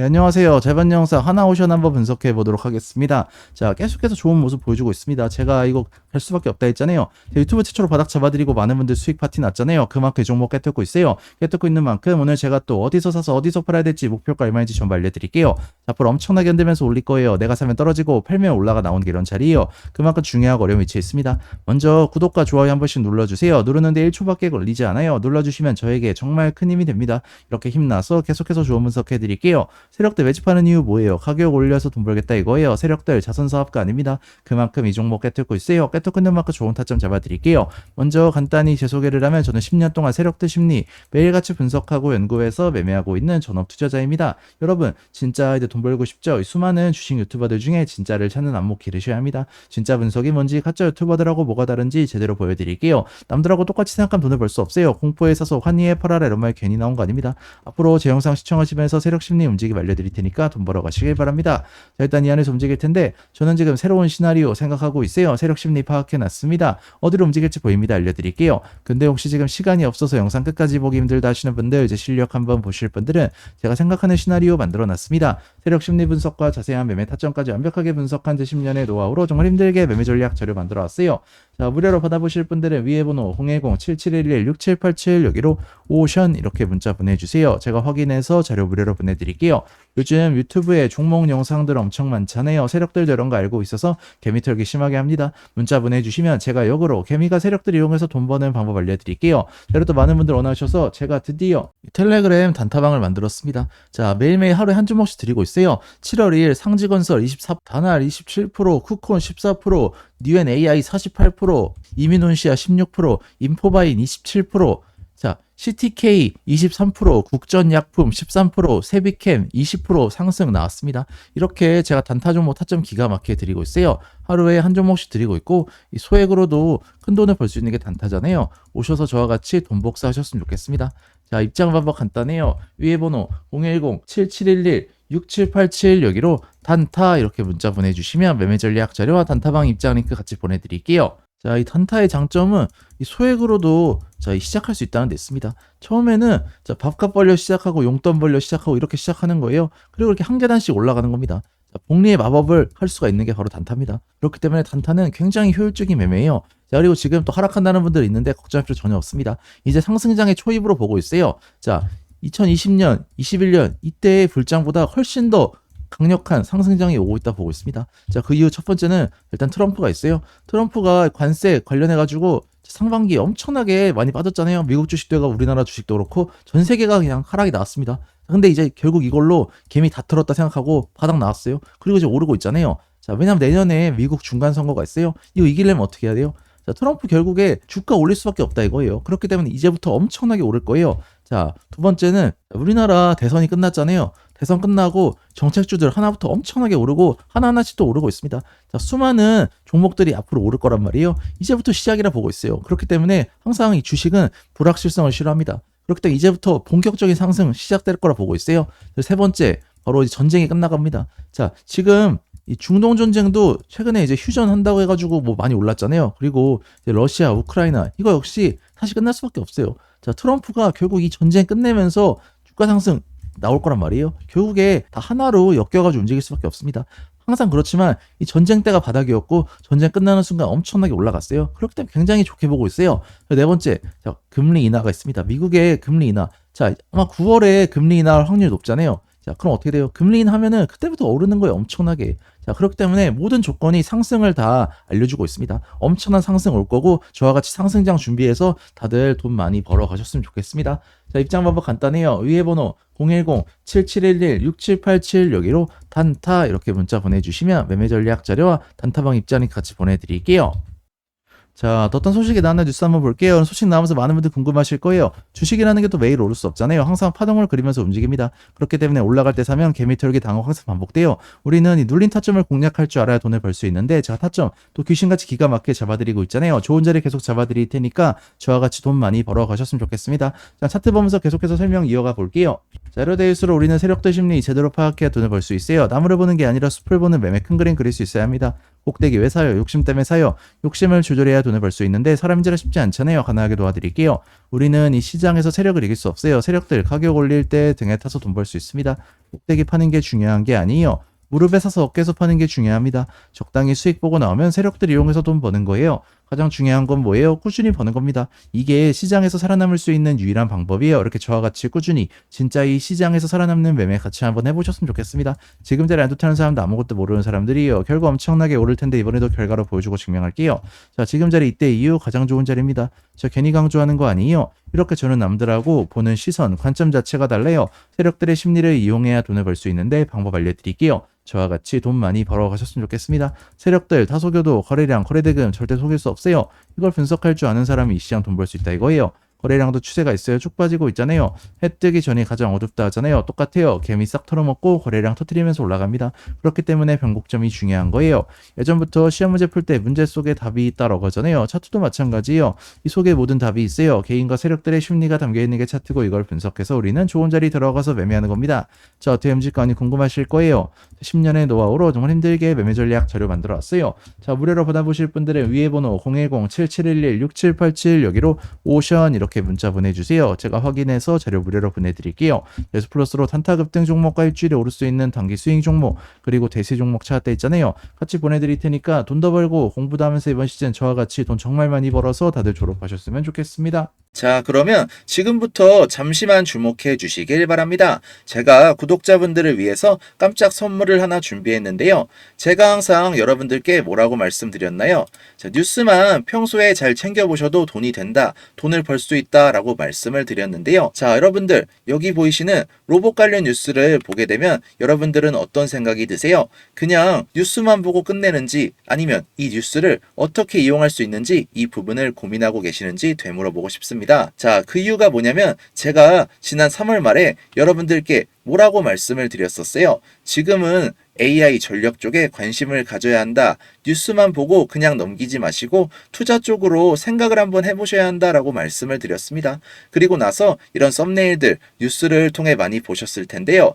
네, 안녕하세요. 재반 영상 하나오션 한번 분석해 보도록 하겠습니다. 자, 계속해서 좋은 모습 보여주고 있습니다. 제가 이거 할 수밖에 없다 했잖아요. 제 유튜브 최초로 바닥 잡아드리고 많은 분들 수익 파티 났잖아요. 그만큼 이 종목 깨뚫고 있어요. 깨뚫고 있는 만큼 오늘 제가 또 어디서 사서 어디서 팔아야 될지 목표가 얼마인지 전부 알려드릴게요. 자, 앞으로 엄청나게 흔들면서 올릴 거예요. 내가 사면 떨어지고 팔면 올라가 나오는 게 이런 자리예요. 그만큼 중요하고 어려운 위치에 있습니다. 먼저 구독과 좋아요 한 번씩 눌러주세요. 누르는데 1초밖에 걸리지 않아요. 눌러주시면 저에게 정말 큰 힘이 됩니다. 이렇게 힘나서 계속해서 좋은 분석해 드릴게요. 세력들 매집하는 이유 뭐예요? 가격 올려서 돈 벌겠다 이거예요. 세력들 자선 사업가 아닙니다. 그만큼 이 종목 깨뚫고 있어요. 깨뚫고 있는 만큼 좋은 타점 잡아드릴게요. 먼저 간단히 제 소개를 하면 저는 10년 동안 세력들 심리 매일같이 분석하고 연구해서 매매하고 있는 전업 투자자입니다. 여러분 진짜 이제 돈 벌고 싶죠? 이 수많은 주식 유튜버들 중에 진짜를 찾는 안목 기르셔야 합니다. 진짜 분석이 뭔지 가짜 유튜버들하고 뭐가 다른지 제대로 보여드릴게요. 남들하고 똑같이 생각하면 돈을 벌 수 없어요. 공포에 사서 환희에 팔아라 이런 말 괜히 나온 거 아닙니다. 앞으로 제 영상 시청하시면서 세력 심리 움직임 알려드릴 테니까 돈 벌어 가시길 바랍니다. 자, 일단 이 안에서 움직일 텐데 저는 지금 새로운 시나리오 생각하고 있어요. 세력 심리 파악해 놨습니다. 어디로 움직일지 보입니다. 알려드릴게요. 근데 혹시 지금 시간이 없어서 영상 끝까지 보기 힘들다 하시는 분들 이제 실력 한번 보실 분들은 제가 생각하는 시나리오 만들어 놨습니다. 세력 심리 분석과 자세한 매매 타점까지 완벽하게 분석한 제 10년의 노하우로 정말 힘들게 매매 전략 자료 만들어 왔어요. 자, 무료로 받아보실 분들은 위에 번호 010-7711-6787 여기로 오션 이렇게 문자 보내주세요. 제가 확인해서 자료 무료로 보내드릴게요. 요즘 유튜브에 종목 영상들 엄청 많잖아요. 세력들도 이런 거 알고 있어서 개미 털기 심하게 합니다. 문자 보내주시면 제가 역으로 개미가 세력들 이용해서 돈 버는 방법 알려드릴게요. 그리고 또 많은 분들 원하셔서 제가 드디어 텔레그램 단타방을 만들었습니다. 자, 매일매일 하루에 한 주먹씩 드리고 있어요. 7월 2일 상지건설 24, 다날 27%, 쿠콘 14%, 뉴엔 AI 48%, 이민훈시아 16%, 인포바인 27%, 자, CTK 23%, 국전약품 13%, 세비캠 20% 상승 나왔습니다. 이렇게 제가 단타 종목 타점 기가 막히게 드리고 있어요. 하루에 한 종목씩 드리고 있고 이 소액으로도 큰 돈을 벌 수 있는 게 단타잖아요. 오셔서 저와 같이 돈 복사하셨으면 좋겠습니다. 자, 입장 방법 간단해요. 위에 번호 010-7711-6787 여기로 단타 이렇게 문자 보내주시면 매매 전략 자료와 단타방 입장 링크 같이 보내드릴게요. 자, 이 단타의 장점은 이 소액으로도 자, 이 시작할 수 있다는 데 있습니다. 처음에는 자, 밥값 벌려 시작하고 용돈 벌려 시작하고 이렇게 시작하는 거예요. 그리고 이렇게 한 계단씩 올라가는 겁니다. 자, 복리의 마법을 할 수가 있는 게 바로 단타입니다. 그렇기 때문에 단타는 굉장히 효율적인 매매예요. 자, 그리고 지금 또 하락한다는 분들 있는데 걱정할 필요 전혀 없습니다. 이제 상승장의 초입으로 보고 있어요. 자, 2020년, 21년 이때의 불장보다 훨씬 더 강력한 상승장이 오고 있다 보고 있습니다. 자, 그 이유 첫 번째는 일단 트럼프가 있어요. 트럼프가 관세 관련해 가지고 상반기 엄청나게 많이 빠졌잖아요. 미국 주식도가 우리나라 주식도 그렇고 전 세계가 그냥 하락이 나왔습니다. 근데 이제 결국 이걸로 개미 다 털었다 생각하고 바닥 나왔어요. 그리고 이제 오르고 있잖아요. 자, 왜냐면 내년에 미국 중간 선거가 있어요. 이거 이기려면 어떻게 해야 돼요? 자, 트럼프 결국에 주가 올릴 수밖에 없다 이거예요. 그렇기 때문에 이제부터 엄청나게 오를 거예요. 자, 두 번째는 우리나라 대선이 끝났잖아요. 대선 끝나고 정책주들 하나부터 엄청나게 오르고 하나하나씩 또 오르고 있습니다. 자, 수많은 종목들이 앞으로 오를 거란 말이에요. 이제부터 시작이라 보고 있어요. 그렇기 때문에 항상 이 주식은 불확실성을 싫어합니다. 그렇기 때문에 이제부터 본격적인 상승 시작될 거라 보고 있어요. 세 번째, 바로 전쟁이 끝나갑니다. 자, 지금 이 중동 전쟁도 최근에 이제 휴전한다고 해가지고 뭐 많이 올랐잖아요. 그리고 러시아, 우크라이나 이거 역시 다시 끝날 수밖에 없어요. 자, 트럼프가 결국 이 전쟁 끝내면서 주가 상승 나올 거란 말이에요. 결국에 다 하나로 엮여가지고 움직일 수밖에 없습니다. 항상 그렇지만 이 전쟁 때가 바닥이었고 전쟁 끝나는 순간 엄청나게 올라갔어요. 그렇기 때문에 굉장히 좋게 보고 있어요. 네 번째, 자, 금리 인하가 있습니다. 미국의 금리 인하. 자, 아마 9월에 금리 인하할 확률이 높잖아요. 자, 그럼 어떻게 돼요? 금리 인 하면은 그때부터 오르는 거예요. 엄청나게. 자, 그렇기 때문에 모든 조건이 상승을 다 알려주고 있습니다. 엄청난 상승 올 거고 저와 같이 상승장 준비해서 다들 돈 많이 벌어 가셨으면 좋겠습니다. 자, 입장 방법 간단해요. 위에 번호 010-7711-6787 여기로 단타 이렇게 문자 보내주시면 매매 전략 자료와 단타방 입장이 같이 보내드릴게요. 자, 어떤 소식이 나왔나 뉴스 한번 볼게요. 소식 나오면서 많은 분들 궁금하실 거예요. 주식이라는 게 또 매일 오를 수 없잖아요. 항상 파동을 그리면서 움직입니다. 그렇기 때문에 올라갈 때 사면 개미 털기 당혹 항상 반복돼요. 우리는 이 눌린 타점을 공략할 줄 알아야 돈을 벌 수 있는데 제가 타점 또 귀신같이 기가 막히게 잡아드리고 있잖아요. 좋은 자리 계속 잡아드릴 테니까 저와 같이 돈 많이 벌어 가셨으면 좋겠습니다. 자, 차트 보면서 계속해서 설명 이어가 볼게요. 자, 이러 될수록 우리는 세력들 심리 제대로 파악해야 돈을 벌 수 있어요. 나무를 보는 게 아니라 숲을 보는 매매 큰 그림 그릴 수 있어야 합니다. 꼭대기 왜 사요? 욕심 때문에 사요. 욕심을 조절해야 돈을 벌 수 있는데 사람인지라 쉽지 않잖아요. 가능하게 도와드릴게요. 우리는 이 시장에서 세력을 이길 수 없어요. 세력들 가격 올릴 때 등에 타서 돈 벌 수 있습니다. 꼭대기 파는 게 중요한 게 아니에요. 무릎에 사서 어깨에서 파는 게 중요합니다. 적당히 수익 보고 나오면 세력들 이용해서 돈 버는 거예요. 가장 중요한 건 뭐예요? 꾸준히 버는 겁니다. 이게 시장에서 살아남을 수 있는 유일한 방법이에요. 이렇게 저와 같이 꾸준히 진짜 이 시장에서 살아남는 매매 같이 한번 해보셨으면 좋겠습니다. 지금 자리 안 좋다는 사람도 아무것도 모르는 사람들이에요. 결과 엄청나게 오를 텐데 이번에도 결과로 보여주고 증명할게요. 자, 지금 자리 이때 이후 가장 좋은 자리입니다. 저 괜히 강조하는 거 아니에요. 이렇게 저는 남들하고 보는 시선, 관점 자체가 달라요. 세력들의 심리를 이용해야 돈을 벌 수 있는데 방법 알려드릴게요. 저와 같이 돈 많이 벌어가셨으면 좋겠습니다. 세력들, 다소교도, 거래량, 거래대금 절대 속일 수 없어요. 이걸 분석할 줄 아는 사람이 이 시장 돈 벌 수 있다 이거예요. 거래량도 추세가 있어요. 쭉 빠지고 있잖아요. 해 뜨기 전이 가장 어둡다 하잖아요. 똑같아요. 개미 싹 털어먹고 거래량 터트리면서 올라갑니다. 그렇기 때문에 변곡점이 중요한 거예요. 예전부터 시험 문제 풀 때 문제 속에 답이 있다라고 하잖아요. 차트도 마찬가지예요. 이 속에 모든 답이 있어요. 개인과 세력들의 심리가 담겨 있는 게 차트고 이걸 분석해서 우리는 좋은 자리 들어가서 매매하는 겁니다. 자, 어떻게 움직일까 궁금하실 거예요. 10년의 노하우로 정말 힘들게 매매 전략 자료 만들어 왔어요. 자, 무료로 받아보실 분들은 위에 번호 010-7711-6787 여기로 오션 이렇게 문자 보내주세요. 제가 확인해서 자료 무료로 보내드릴게요. 예스 플러스로 단타 급등 종목과 일주일에 오를 수 있는 단기 스윙 종목 그리고 대세 종목 찾았다 있잖아요. 같이 보내드릴 테니까 돈 더 벌고 공부도 하면서 이번 시즌 저와 같이 돈 정말 많이 벌어서 다들 졸업하셨으면 좋겠습니다. 자, 그러면 지금부터 잠시만 주목해 주시길 바랍니다. 제가 구독자분들을 위해서 깜짝 선물을 하나 준비했는데요. 제가 항상 여러분들께 뭐라고 말씀드렸나요? 자, 뉴스만 평소에 잘 챙겨보셔도 돈이 된다, 돈을 벌 수 있다 라고 말씀을 드렸는데요. 자, 여러분들, 여기 보이시는 로봇 관련 뉴스를 보게 되면 여러분들은 어떤 생각이 드세요? 그냥 뉴스만 보고 끝내는지 아니면 이 뉴스를 어떻게 이용할 수 있는지 이 부분을 고민하고 계시는지 되물어보고 싶습니다. 자, 그 이유가 뭐냐면 제가 지난 3월 말에 여러분들께 뭐라고 말씀을 드렸었어요. 지금은 AI 전력 쪽에 관심을 가져야 한다. 뉴스만 보고 그냥 넘기지 마시고 투자 쪽으로 생각을 한번 해보셔야 한다라고 말씀을 드렸습니다. 그리고 나서 이런 썸네일들 뉴스를 통해 많이 보셨을 텐데요.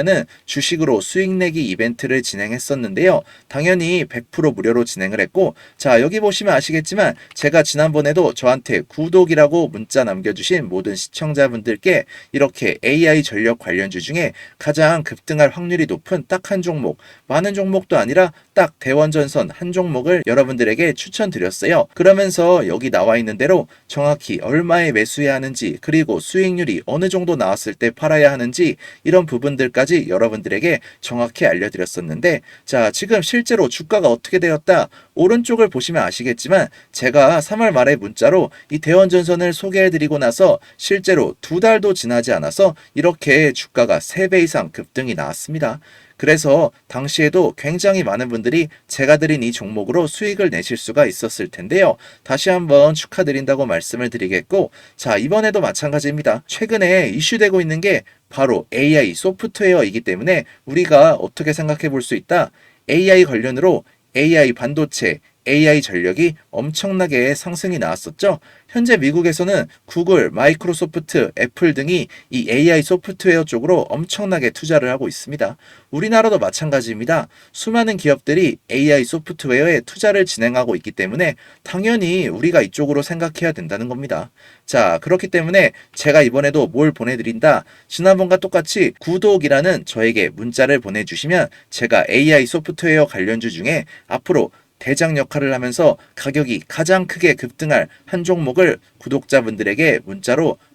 하는 주식으로 수익 내기 이벤트를 진행했었는데요. 당연히 100% 무료로 진행을 했고 자 여기 보시면 아시겠지만 제가 지난번에도 저한테 구독이라고 문자 남겨주신 모든 시청자분들께 이렇게 AI 전력 관련주 중에 가장 급등할 확률이 높은 딱 한 종목 많은 종목도 아니라 딱 대원전선 한 종목을 여러분들에게 추천드렸어요. 그러면서 여기 나와 있는 대로 정확히 얼마에 매수해야 하는지 그리고 수익률이 어느 정도 나왔을 때 팔아야 하는지 이런 부분들까지 여러분들에게 정확히 알려드렸었는데 자 지금 실제로 주가가 어떻게 되었다 오른쪽을 보시면 아시겠지만 제가 3월 말에 문자로 이 대원전선을 소개해드리고 나서 실제로 두 달도 지나지 않아서 이렇게 주가가 3배 이상 급등이 나왔습니다. 그래서 당시에도 굉장히 많은 분들이 제가 드린 이 종목으로 수익을 내실 수가 있었을 텐데요. 다시 한번 축하드린다고 말씀을 드리겠고, 자, 이번에도 마찬가지입니다. 최근에 이슈되고 있는 게 바로 AI 소프트웨어이기 때문에 우리가 어떻게 생각해 볼 수 있다? AI 관련으로 AI 반도체, AI 전력이 엄청나게 상승이 나왔었죠. 현재 미국에서는 구글, 마이크로소프트, 애플 등이 이 AI 소프트웨어 쪽으로 엄청나게 투자를 하고 있습니다. 우리나라도 마찬가지입니다. 수많은 기업들이 AI 소프트웨어에 투자를 진행하고 있기 때문에 당연히 우리가 이쪽으로 생각해야 된다는 겁니다. 자, 그렇기 때문에 제가 이번에도 뭘 보내드린다. 지난번과 똑같이 구독이라는 저에게 문자를 보내주시면 제가 AI 소프트웨어 관련주 중에 앞으로 대장 역할을 하면서 가격이 가장 크게 급등할 한 종목을 구독자분들에게 문자로